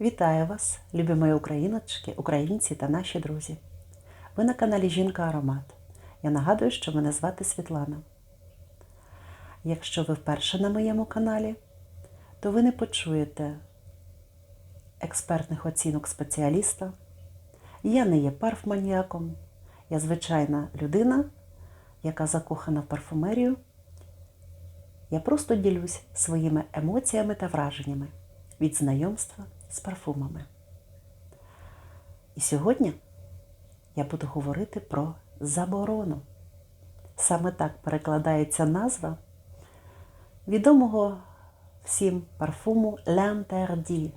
Вітаю вас, любі мої україночки, українці та наші друзі. Ви на каналі Жінка Аромат. Я нагадую, що мене звати Світлана. Якщо ви вперше на моєму каналі, то ви не почуєте експертних оцінок спеціаліста. Я не є парфманіаком, я звичайна людина, яка закохана в парфумерію. Я просто ділюсь своїми емоціями та враженнями від знайомства з парфумами. І сьогодні я буду говорити про заборону. Саме так перекладається назва відомого всім парфуму L'Interdit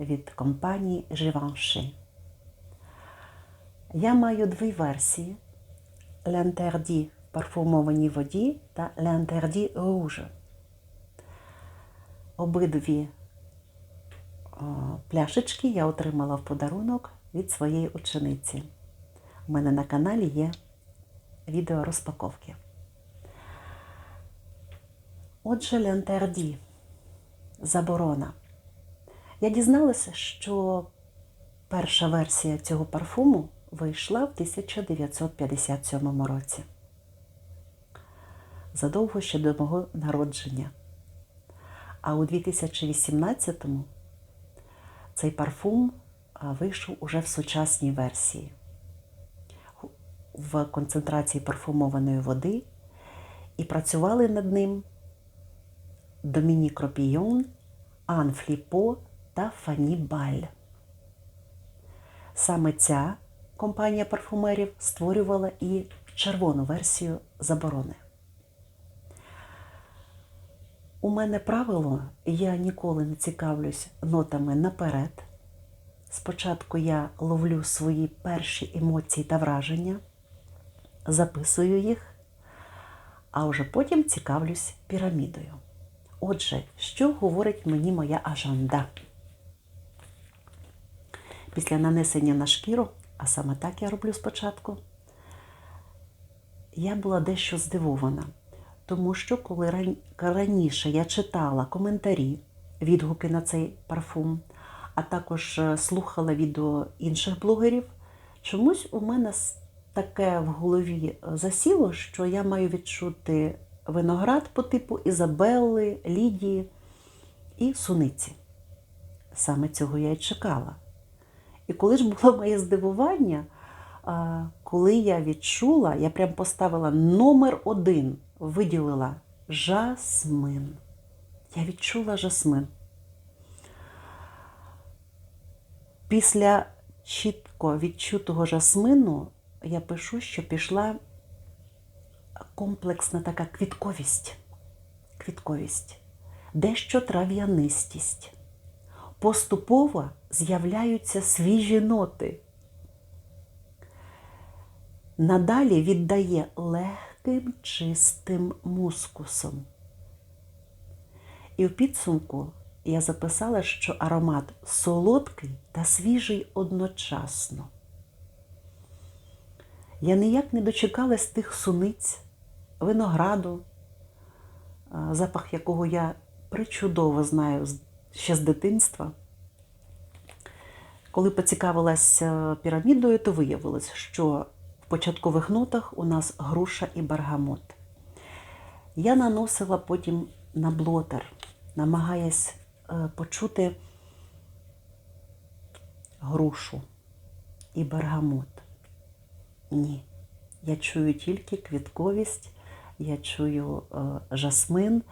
від компанії Givenchy. Я маю дві версії: L'Interdit в парфумованій воді та L'Interdit Rouge. Обидві пляшечки я отримала в подарунок від своєї учениці. У мене на каналі є відео розпаковки. Отже, L'Interdit – заборона. Я дізналася, що перша версія цього парфуму вийшла в 1957 році. Задовго ще до мого народження. А у 2018-му цей парфум вийшов уже в сучасній версії в концентрації парфумованої води і працювали над ним Домінік Ропійон, Ан Фліпо та Фані Баль. Саме ця компанія парфумерів створювала і червону версію заборони. У мене правило, я ніколи не цікавлюсь нотами наперед. Спочатку я ловлю свої перші емоції та враження, записую їх, а вже потім цікавлюсь пірамідою. Отже, що говорить мені моя ажанда? Після нанесення на шкіру, а саме так я роблю спочатку, я була дещо здивована. Тому що коли раніше я читала коментарі, відгуки на цей парфум, а також слухала відео інших блогерів, чомусь у мене таке в голові засіло, що я маю відчути виноград по типу Ізабелли, Лідії і суниці. Саме цього я й чекала. І коли ж було моє здивування, коли я відчула, я прям поставила номер один виділила жасмин. Я відчула жасмин. Після чітко відчутого жасмину я пишу, що пішла комплексна така квітковість, квітковість, дещо трав'янистість. Поступово з'являються свіжі ноти. Надалі віддає легким чистим мускусом. І в підсумку я записала, що аромат солодкий та свіжий одночасно. Я ніяк не дочекалась тих суниць, винограду, запах якого я причудово знаю ще з дитинства. Коли поцікавилася пірамідою, то виявилось, що в початкових нотах у нас груша і бергамот. Я наносила потім на блотер, намагаясь почути грушу і бергамот. Ні. Я чую тільки квітковість, я чую жасмин,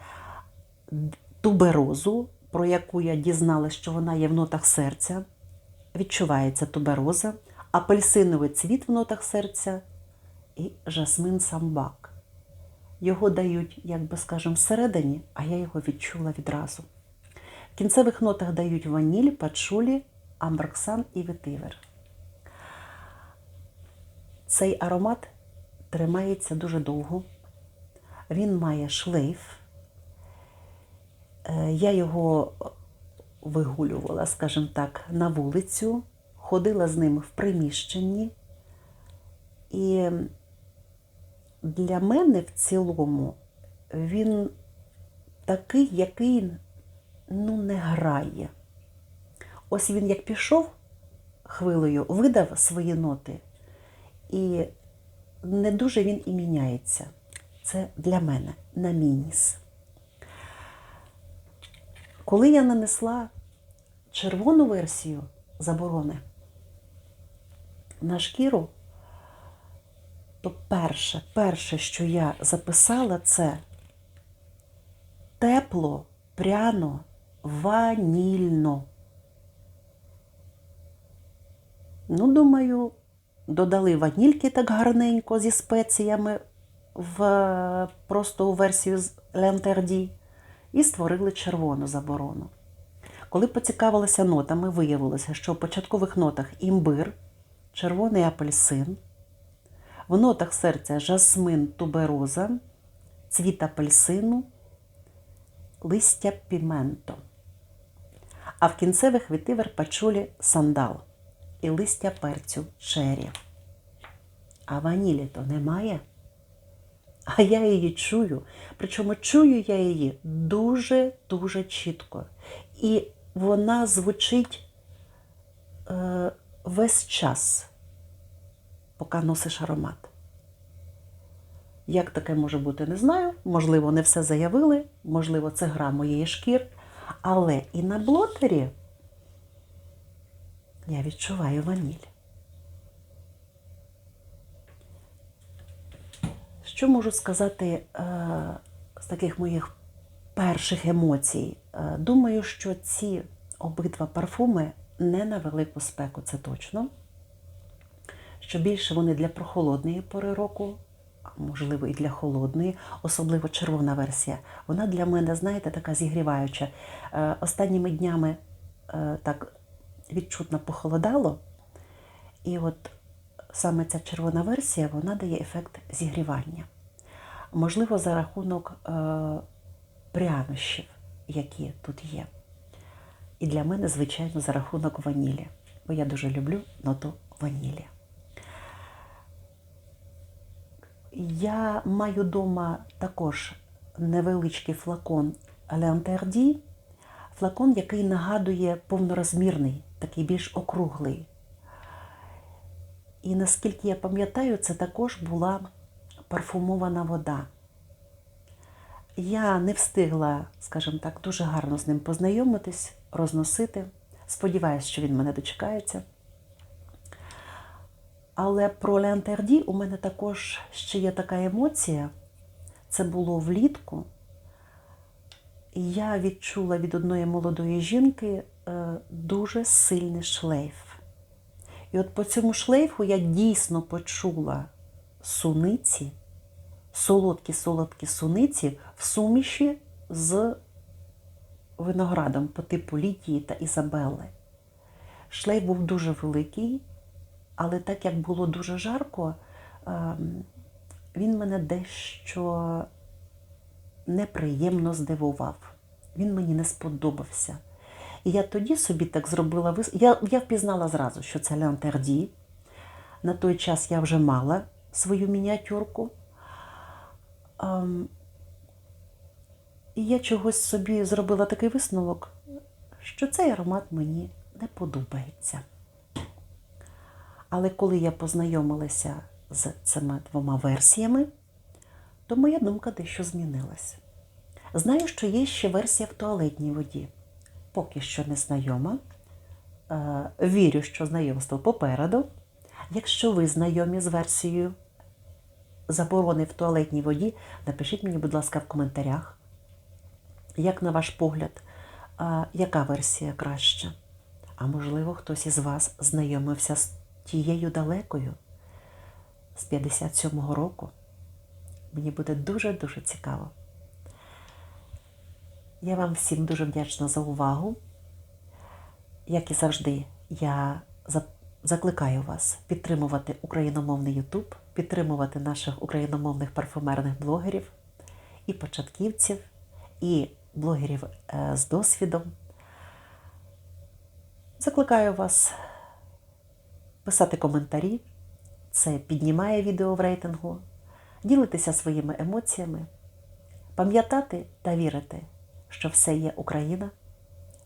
туберозу, про яку я дізналася, що вона є в нотах серця. Відчувається тубероза, апельсиновий цвіт в нотах серця і жасмин самбак. Його дають, як би скажемо, всередині, а я його відчула відразу. В кінцевих нотах дають ваніль, пачулі, амброксан і ветивер. Цей аромат тримається дуже довго. Він має шлейф. Я його вигулювала, скажімо так, на вулицю, ходила з ним в приміщенні. І для мене в цілому він такий, який ну, не грає. Ось він як пішов хвилею, видав свої ноти, і не дуже він і міняється. Це для мене на мій ніс. Коли я нанесла червону версію заборони на шкіру, то перше, перше, що я записала, це тепло, пряно, ванільно. Ну, думаю, додали ванільки так гарненько зі спеціями в просто у версію з Лентерді і створили червону заборону. Коли поцікавилися нотами, виявилося, що в початкових нотах імбир, червоний апельсин, в нотах серця жасмин тубероза, цвіт апельсину, листя піменто. А в кінцевих вітивер пачулі сандал і листя перцю чері. А ванілі то немає. А я її чую. Причому чую я її дуже-дуже чітко. І вона звучить е, весь час, поки носиш аромат. Як таке може бути, не знаю. Можливо, не все заявили, можливо, це гра моєї шкір. Але і на блотері я відчуваю ваніль. Що можу сказати е, з таких моїх перших емоцій? Е, думаю, що ці обидва парфуми не на велику спеку, це точно. Що більше вони для прохолодної пори року, можливо і для холодної, особливо червона версія. Вона для мене, знаєте, така зігріваюча. Е, останніми днями е, так відчутно похолодало, і от саме ця червона версія вона дає ефект зігрівання. Можливо, за рахунок е, прянощів, які тут є. І для мене, звичайно, за рахунок ванілі, бо я дуже люблю ноту ванілі. Я маю вдома також невеличкий флакон Леонтерді, флакон, який нагадує повнорозмірний, такий більш округлий. І наскільки я пам'ятаю, це також була парфумована вода. Я не встигла, скажімо так, дуже гарно з ним познайомитись, розносити. Сподіваюсь, що він мене дочекається. Але про Леонтерді у мене також ще є така емоція. Це було влітку. Я відчула від одної молодої жінки е, дуже сильний шлейф. І от по цьому шлейфу я дійсно почула суниці, солодкі-солодкі суниці в суміші з виноградом по типу Лідії та Ізабелли. Шлейф був дуже великий, але так як було дуже жарко, ем, він мене дещо неприємно здивував. Він мені не сподобався. І я тоді собі так зробила вис... Я я впізнала зразу, що це Леон Терді. На той час я вже мала свою мініатюрку. І я чогось собі зробила такий висновок, що цей аромат мені не подобається. Але коли я познайомилася з цими двома версіями, то моя думка дещо змінилася. Знаю, що є ще версія в туалетній воді. Поки що не знайома. Е, Вірю, що знайомство попереду. Якщо ви знайомі з версією заборони в туалетній воді, напишіть мені, будь ласка, в коментарях, як на ваш погляд, яка версія краща. А можливо, хтось із вас знайомився з тією далекою з 57-го року. Мені буде дуже-дуже цікаво. Я вам всім дуже вдячна за увагу. Як і завжди, я закликаю вас підтримувати україномовний YouTube, підтримувати наших україномовних парфумерних блогерів і початківців, і блогерів е, з досвідом. Закликаю вас писати коментарі, це піднімає відео в рейтингу, ділитися своїми емоціями, пам'ятати та вірити що все є Україна,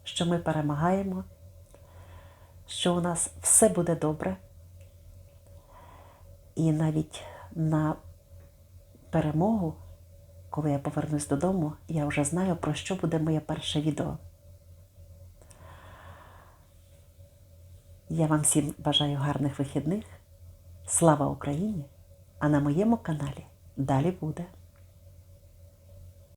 що ми перемагаємо, що у нас все буде добре. І навіть на перемогу, коли я повернусь додому, я вже знаю, про що буде моє перше відео. Я вам всім бажаю гарних вихідних. Слава Україні! А на моєму каналі далі буде.